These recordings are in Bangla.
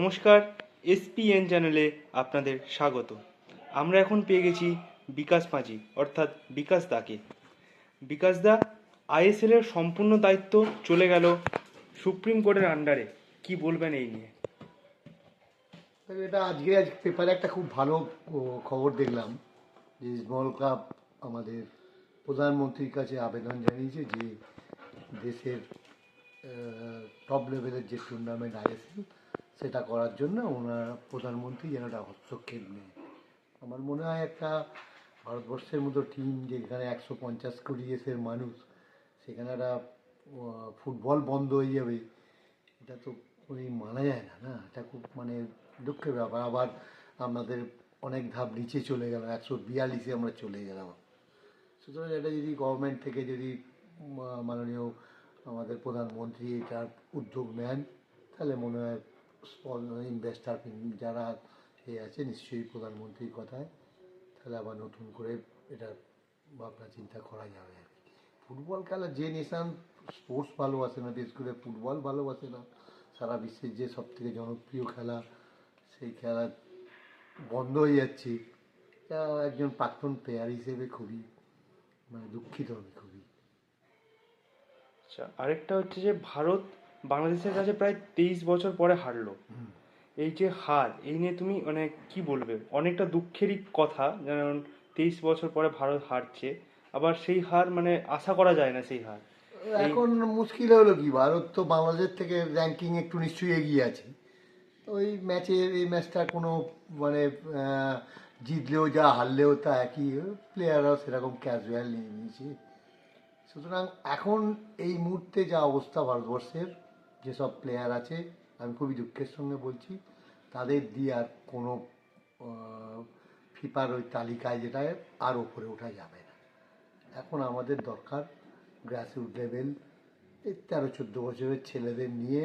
নমস্কার এসপিএন চ্যানেলে আপনাদের স্বাগত। আমরা এখন পেয়ে গেছি বিকাশ পাঁচি অর্থাৎ বিকাশ দাকে। বিকাশ দা আইএসএল এর সম্পূর্ণ দায়িত্ব চলে গেল সুপ্রিম কোর্টের আন্ডারে কি বলবেন এই নিয়ে? এটা আজকে আজ পেপারে একটা খুব ভালো খবর দেখলাম যে স্মল কাপ আমাদের প্রধানমন্ত্রীর কাছে আবেদন জানিয়েছে যে দেশের টপ লেভেলের যে টুর্নামেন্ট আইএসএল সেটা করার জন্য ওনার প্রধানমন্ত্রী যেন একটা হস্তক্ষেপ নেয়। আমার মনে হয় একটা ভারতবর্ষের মতো টিম যেখানে একশো পঞ্চাশ কোটি দেশের মানুষ, সেখানে একটা ফুটবল বন্ধ হয়ে যাবে, এটা তো কোনোদিন মানা যায় না না? এটা খুব মানে দুঃখের ব্যাপার। আবার আমাদের অনেক ধাপ নিচে চলে গেল একশো বিয়াল্লিশে আমরা চলে গেলাম। সুতরাং এটা যদি গভর্নমেন্ট থেকে যদি মাননীয় আমাদের প্রধানমন্ত্রী এটার উদ্যোগ নেন, তাহলে মনে হয় ইনভেস্টার যারা এ আছে, নিশ্চয়ই প্রধানমন্ত্রীর কথায়। তাহলে আবার নতুন করে এটা ভাবনা চিন্তা করা যাবে আর কি। ফুটবল খেলা, যে নেশান স্পোর্টস ভালোবাসে না, বিশেষ করে ফুটবল ভালোবাসে না, সারা বিশ্বের যে সব থেকে জনপ্রিয় খেলা, সেই খেলা বন্ধ হয়ে যাচ্ছে। এটা একজন প্রাক্তন প্লেয়ার হিসেবে খুবই মানে দুঃখিত আমি খুবই। আচ্ছা আরেকটা হচ্ছে যে ভারত বাংলাদেশের কাছে প্রায় তেইশ বছর পরে হারলো। এই যে হার এই নিয়ে তুমি মানে কি বলবে? অনেকটা দুঃখেরই কথা যেমন তেইশ বছর পরে ভারত হারছে। আবার সেই হার মানে আশা করা যায় না সেই হার। এখন মুশকিল হলো কি? ভারত তো বাংলাদেশ থেকে র্যাঙ্কিং একটু নিশ্চয়ই এগিয়ে আছে। তো ওই ম্যাচের এই ম্যাচটা কোনো মানে জিতলেও যা হারলেও তা একই। প্লেয়াররাও সেরকম ক্যাজুয়াল নিয়ে নিয়েছে সুতরাং এখন এই মুহূর্তে যা অবস্থা ভারতবর্ষের যেসব প্লেয়ার আছে, আমি খুবই দুঃখের সঙ্গে বলছি, তাদের দিয়ে আর কোনো ফিফার ওই তালিকায় যেটা আর ওপরে ওঠা যাবে না। এখন আমাদের দরকার গ্রাসরুট লেভেল এই তেরো, চোদ্দ বছরের ছেলেদের নিয়ে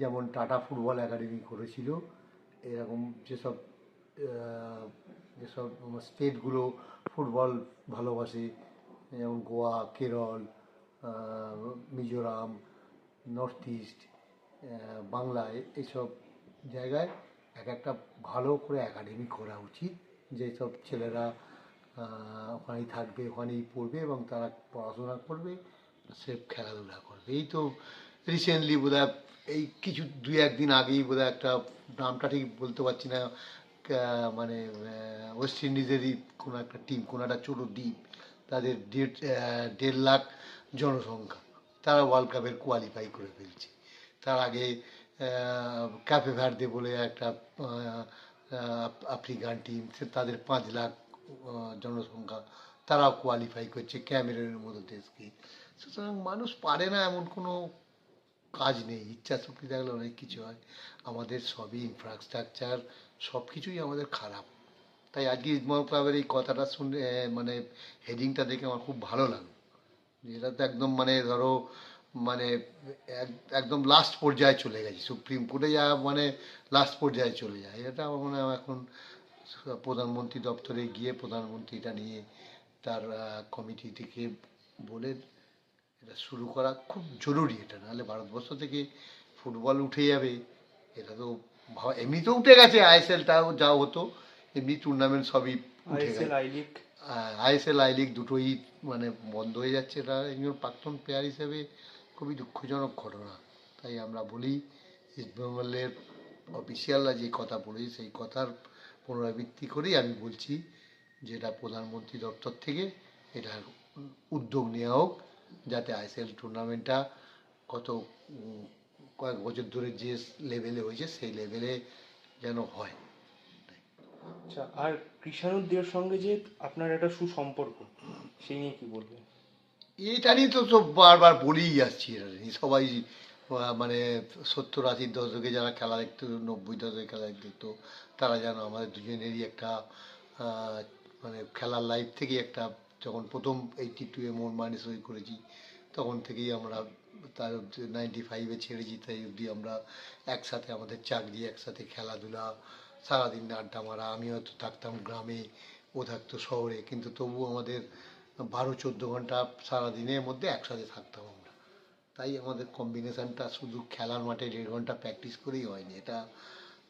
যেমন টাটা ফুটবল একাডেমি করেছিল, এরকম যেসব যেসব স্টেটগুলো ফুটবল ভালোবাসে, যেমন গোয়া, কেরল মিজোরাম নর্থ ইস্ট বাংলায় এইসব জায়গায় এক একটা ভালো করে একাডেমি করা উচিত। যেসব ছেলেরা ওখানেই থাকবে, ওখানেই পড়বে এবং তারা পড়াশোনা করবে সেফ খেলাধুলা করবে। এই তো রিসেন্টলি বোধ এই কিছু দুই একদিন আগেই বোধ একটা নামটা ঠিক বলতে পারছি না মানে ওয়েস্ট ইন্ডিজেরই কোনো একটা টিম কোনো একটা ছোটো দ্বীপ, তাদের দেড় দেড় লাখ জনসংখ্যা। তারা ওয়ার্ল্ড কাপের কোয়ালিফাই করে ফেলছে। তার আগে ক্যাফে ভার্দে বলে একটা আফ্রিকান টিম তাদের পাঁচ লাখ জনসংখ্যা তারাও কোয়ালিফাই করছে ক্যামেরনের মতো দেশকে। সুতরাং মানুষ পারে না এমন কোনো কাজ নেই। ইচ্ছা শক্তি থাকলে অনেক কিছু হয়। আমাদের সবই ইনফ্রাস্ট্রাকচার সব কিছুই আমাদের খারাপ। তাই আজকে ইসমল ক্লাবের এই কথাটা শুনে মানে হেডিংটা দেখে আমার খুব ভালো লাগল। এটা তো একদম মানে ধরো মানে এক- একদম লাস্ট পর্যায়ে চলে গেছে। সুপ্রিম কোর্টে যা মানে লাস্ট পর্যায়ে চলে যায়। এটা আমার মনে হয় এখন প্রধানমন্ত্রী দপ্তরে গিয়ে প্রধানমন্ত্রী এটা নিয়ে তার কমিটি থেকে বলে এটা শুরু করা খুব জরুরি এটা। নাহলে ভারতবর্ষ থেকে ফুটবল উঠে যাবে। এটা তো এমনিতেও উঠে গেছে। আইএসএলটাও যা হতো এমনি টুর্নামেন্ট সবই উঠে গেছে। আইএসএল, আই লিগ দুটোই মানে বন্ধ হয়ে যাচ্ছে। এটা একজন প্রাক্তন প্লেয়ার হিসেবে খুবই দুঃখজনক ঘটনা। তাই আমরা বলি ইস্টবেঙ্গলের অফিসিয়ালরা যে কথা বলেছে, সেই কথার পুনরাবৃত্তি করেই আমি বলছি যেটা প্রধানমন্ত্রী দপ্তর থেকে এটা উদ্যোগ নেওয়া হোক, যাতে আইএসএল টুর্নামেন্টটা কত কয়েক বছর ধরে যে লেভেলে হয়েছে, সেই লেভেলে যেন হয়। আচ্ছা আর কৃষাণুদের সঙ্গে যে আপনার একটা সুসম্পর্ক, সেই নিয়ে কি বলবেন? এটা নিয়ে তো তো বারবার বলেই যাচ্ছি এটা নিয়ে সবাই মানে সত্তর আশির দশকে যারা খেলা দেখতো, নব্বই দশকে খেলা দেখতো, তারা যেন আমাদের দুজনেরই একটা মানে খেলার লাইফ থেকে একটা, যখন প্রথম এইটি টুয়ে মন মানে সই করেছি, তখন থেকেই আমরা তার নাইনটি ফাইভে ছেড়েছি, তাই অবধি আমরা একসাথে আমাদের চাকরি একসাথে খেলাধুলা সারাদিন আড্ডা মারা, আমি হয়তো থাকতাম গ্রামে, ও থাকতো শহরে, কিন্তু তবু আমাদের বারো, চোদ্দ ঘণ্টা সারাদিনের মধ্যে একসাথে থাকতাম আমরা। তাই আমাদের কম্বিনেশানটা শুধু খেলার মাঠে দেড় ঘণ্টা প্র্যাকটিস করেই হয়নি। এটা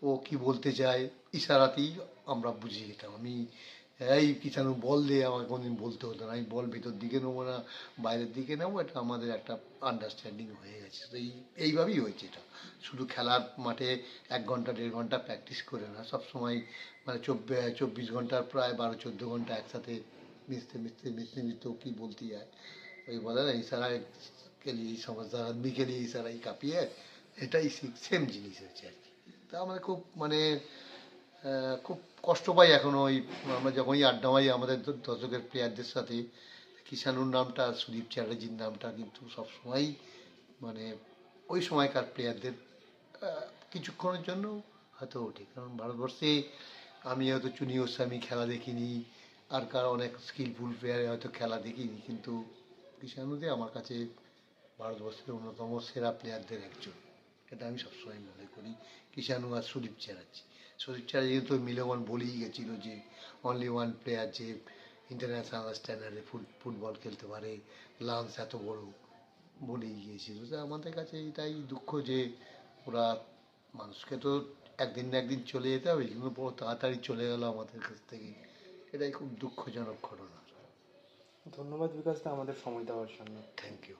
ও কি বলতে চায়, ইশারাতেই আমরা বুঝিয়ে যেতাম আমি এই কিষাণু বল দিয়ে আমাকে কোনদিন বলতে হতো না আমি বল ভেতর দিকে নেবো না বাইরের দিকে নেবো এটা আমাদের একটা আন্ডারস্ট্যান্ডিং হয়ে গেছে তো এই এইভাবেই হয়েছে এটা শুধু খেলার মাঠে এক ঘন্টা দেড় ঘন্টা প্র্যাকটিস করে না সব সময় মানে চব্বিশ চব্বিশ ঘন্টার প্রায় বারো চোদ্দো ঘন্টা একসাথে মিশতে মিশতে মিশতে মিশতে ও কী বলতে যায় ওই বলে না ইশারায় के लिए समझदार आदमी के लिए इशारा ही काफ़ी है এটাই সেম জিনিস হচ্ছে আর কি তা আমরা খুব মানে আহ, খুব কষ্ট পাই এখনও ওই, আমরা যখনই আড্ডা মারি আমাদের দর্শকের প্লেয়ারদের সাথে কিষানুর নামটা, সুদীপ চ্যাটার্জির নামটা কিন্তু সবসময়ই মানে ওই সময়কার প্লেয়ারদের কিছুক্ষণের জন্য হয়তো ওঠে। কারণ ভারতবর্ষে আমি হয়তো চুনি গোস্বামী খেলা দেখিনি, আর কার অনেক স্কিলফুল প্লেয়ারে হয়তো খেলা দেখিনি, কিন্তু কিষানুদে আমার কাছে ভারতবর্ষের অন্যতম সেরা প্লেয়ারদের একজন। এটা আমি সবসময় মনে করি কিষানু আর সুদীপ চ্যাটার্জি। সুদীপ চ্যাটার্জি তো মিলন বলেই গেছিল যে অনলি ওয়ান প্লেয়ার যে ইন্টারন্যাশনাল স্ট্যান্ডার্ডে ফুটবল খেলতে পারে লান্স এত বড় বলেই গিয়েছিল তা আমাদের কাছে এটাই দুঃখ যে ওরা মানুষকে তো একদিন না একদিন চলে যেতে হবে কিন্তু বড় তাড়াতাড়ি চলে গেল আমাদের কাছ থেকে এটাই খুব দুঃখজনক ঘটনা। ধন্যবাদ বিকাশদা আমাদের সময় দেওয়ার জন্য। Thank you